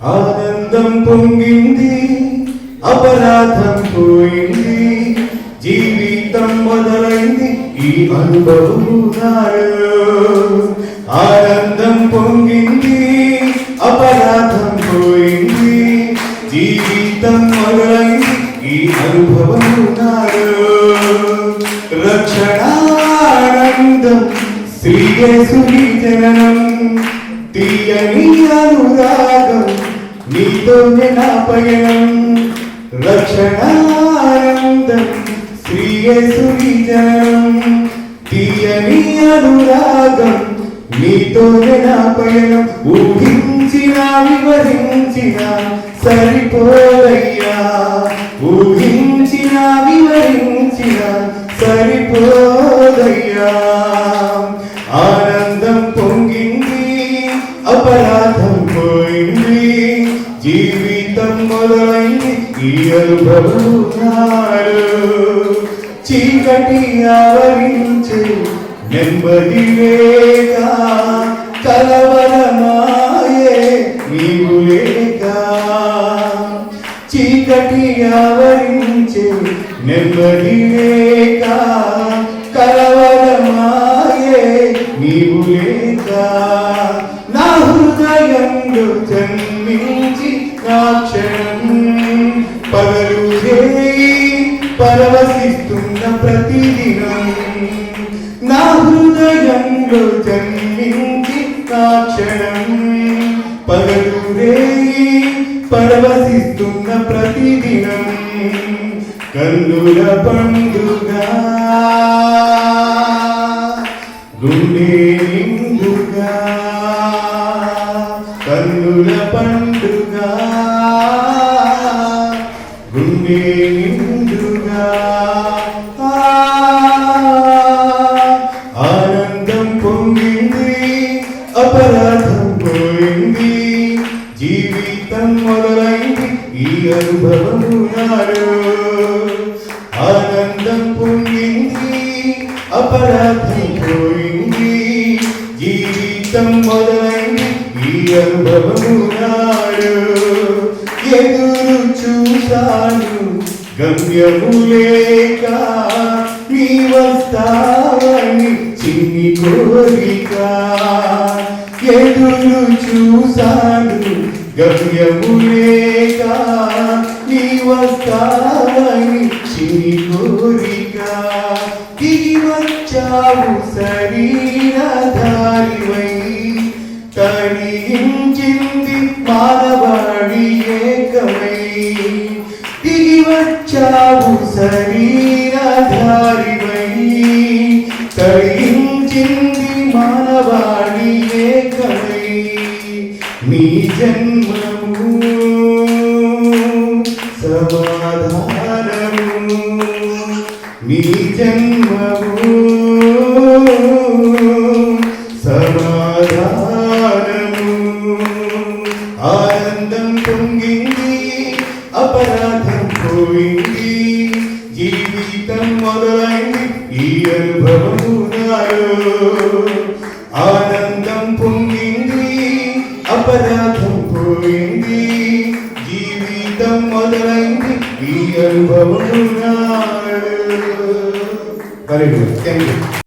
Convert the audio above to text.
ఆనందం పొంగింది అపరాధం పోయింది జీవితం మొదలైంది ఈ అనుభవం ఆనందం పొంగింది అపరాధం పోయింది జీవితం మొదలైంది ఈ అనుభవం నాడు రక్షణానందం శ్రీ జననం. తీయని అనురాగం నీతోనే నా పయనం రక్షణానందం శ్రీయేసుని జననం తీయని అనురాగం నీతోనే నా పయనం ఊహించిన వివరించిన సరిపోలయ్యా ఊహించిన వివరించిన సరిపోదయ్యా. ఆనందం పొంగింది అపరాధం పోయింది. జీవితం మొదలైంది. ఈ అనుభవాలు చీకటి ఆవరించే నెమ్మది లేక కలవరమాయే నీవు లేక. చీకటి ఆవరించే నెమ్మది లేక కలవరమాయే నీవు లేకా. పరవశిస్తున్న ప్రతిదినం నా హృదయంలో జన్మించి నా క్షణం. పగలురే పరవశిస్తున్న ప్రతిదినం కన్నుల పండుగ. గుండె గుండె నిండుగా. ఆనందం పొంగింది అపరాధం పోయింది. జీవితం మొదలైంది ఈ అనుభవము ఆనందం పొంగింది అపరాధం పోయింది. జీవితం మొదలైంది ఈ అనుభవము నాడు. ఎదురు చూశాను గమ్యము లేక నీ వస్తావని చిన్ని కోరిక. ఎదురు చూశాను గమ్యము లేక నీ వస్తావని చిన్ని కోరిక దిగి వచ్చావు శరీరధారివై. కలిగించింది మానవాణి ఏకమై మీ జన్మము సమాధానము. మీ జన్మము అపరాధం పోయింది. జీవితం మొదలైంది. ఈ అనుభవము ఆనందం పొంగింది. అపరాధం పోయింది. జీవితం మొదలైంది. ఈ అనుభవము మరి థ్యాంక్ యూ